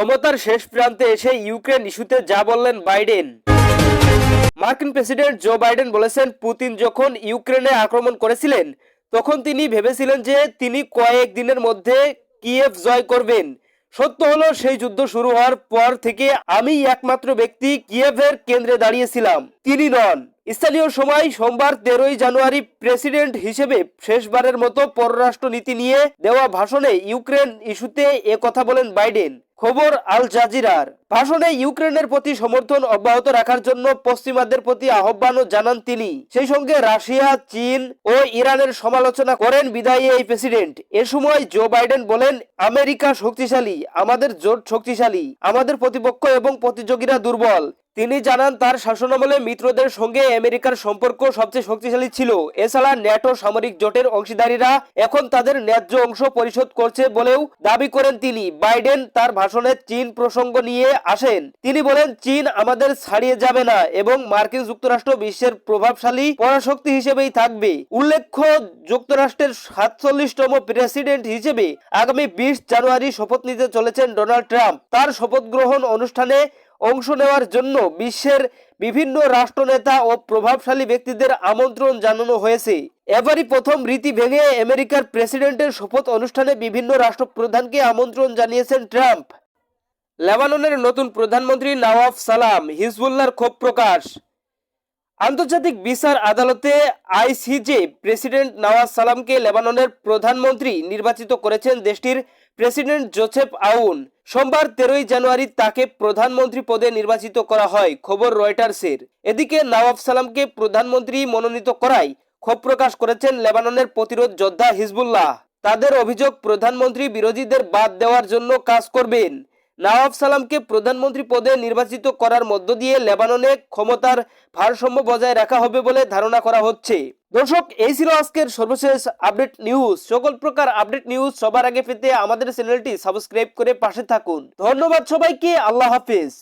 ক্ষমতার শেষ প্রান্তে এসে ইউক্রেন ইস্যুতে যা বললেন বাইডেন। মার্কিন প্রেসিডেন্ট জো বাইডেন বলেছেন, পুতিন যখন ইউক্রেনে আক্রমণ করেছিলেন, তখন তিনি ভেবেছিলেন যে তিনি কয়েক দিনের মধ্যে কিয়েভ জয় করবেন। সত্য হলো, সেই যুদ্ধ শুরু হওয়ার পর থেকে আমি একমাত্র ব্যক্তি কিয়েভের কেন্দ্রে দাঁড়িয়েছিলাম। তিনি নন। স্থানীয় সময় সোমবার তেরোই জানুয়ারি প্রেসিডেন্ট হিসেবে শেষবারের মতো পররাষ্ট্র নীতি নিয়ে দেওয়া ভাষণে ইউক্রেন ইস্যুতে কথা বলেন বাইডেন। খবর আল জাজিরার। ভাষণে ইউক্রেনের প্রতি সমর্থন অব্যাহত রাখার জন্য পশ্চিমাদের প্রতি আহ্বানও জানান তিনি। সেই সঙ্গে রাশিয়া, চীন ও ইরানের সমালোচনা করেন বিদায়ী এই প্রেসিডেন্ট। এ সময় জো বাইডেন বলেন, আমেরিকা শক্তিশালী, আমাদের জোট শক্তিশালী, আমাদের প্রতিপক্ষ এবং প্রতিযোগীরা দুর্বল। তিনি জানান, তার শাসনামলে মিত্রদের সঙ্গে আমেরিকার সম্পর্ক সবচেয়ে শক্তিশালী ছিল। এছাড়া ন্যাটো সামরিক জোটের অংশীদারীরা এখন তাদের ন্যায্য অংশ পরিশোধ করছে বলেও দাবি করেন তিনি। বাইডেন তার ভাষণে চীন প্রসঙ্গ নিয়ে আসেন। তিনি বলেন, চীন আমাদের ছাড়িয়ে যাবে না এবং মার্কিন যুক্তরাষ্ট্র বিশ্বের প্রভাবশালী পরাশক্তি হিসেবেই থাকবে। উল্লেখ্য, যুক্তরাষ্ট্রের সাতচল্লিশতম প্রেসিডেন্ট হিসেবে আগামী বিশ জানুয়ারি শপথ নিতে চলেছেন ডোনাল্ড ট্রাম্প। তার শপথ গ্রহণ অনুষ্ঠানে অংশ নেওয়ার জন্য বিশ্বের বিভিন্ন রাষ্ট্রনেতা ও প্রভাবশালী ব্যক্তিদের আমন্ত্রণ জানানো হয়েছে। এবারই প্রথম রীতি ভেঙে আমেরিকার প্রেসিডেন্টের শপথ অনুষ্ঠানে বিভিন্ন রাষ্ট্রপ্রধানকে আমন্ত্রণ জানিয়েছেন ট্রাম্প। লেবাননের নতুন প্রধানমন্ত্রী নওয়াফ সালাম, হিজবুল্লাহর ক্ষোভ প্রকাশ। আন্তর্জাতিক বিচার আদালতে আইসিজে প্রেসিডেন্ট নওয়াজ সালামকে লেবাননের প্রধানমন্ত্রী নির্বাচিত করেছেন দেশটির প্রেসিডেন্ট জোসেফ আউন, সোমবার তেরোই জানুয়ারি তাকে প্রধানমন্ত্রী পদে নির্বাচিত করা হয়, খবর রয়টার্সের। এদিকে নওয়াব সালামকে প্রধানমন্ত্রী মনোনীত করায় ক্ষোভ প্রকাশ করেছেন লেবাননের প্রতিরোধ যোদ্ধা হিজবুল্লাহ। তাদের অভিযোগ, প্রধানমন্ত্রী বিরোধীদের বাদ দেওয়ার জন্য কাজ করবেন। নওয়াব সালামকে প্রধানমন্ত্রী পদে নির্বাচিত করার মধ্য দিয়ে লেবাননে ক্ষমতার ভারসাম্য বজায় রাখা হবে বলে ধারণা করা হচ্ছে। দর্শক, এই ছিল আজকের সর্বশেষ আপডেট নিউজ সকল প্রকার আপডেট নিউজ সবার আগে পেতে আমাদের চ্যানেলটি সাবস্ক্রাইব করে পাশে থাকুন। ধন্যবাদ সবাইকে, আল্লাহ হাফিজ।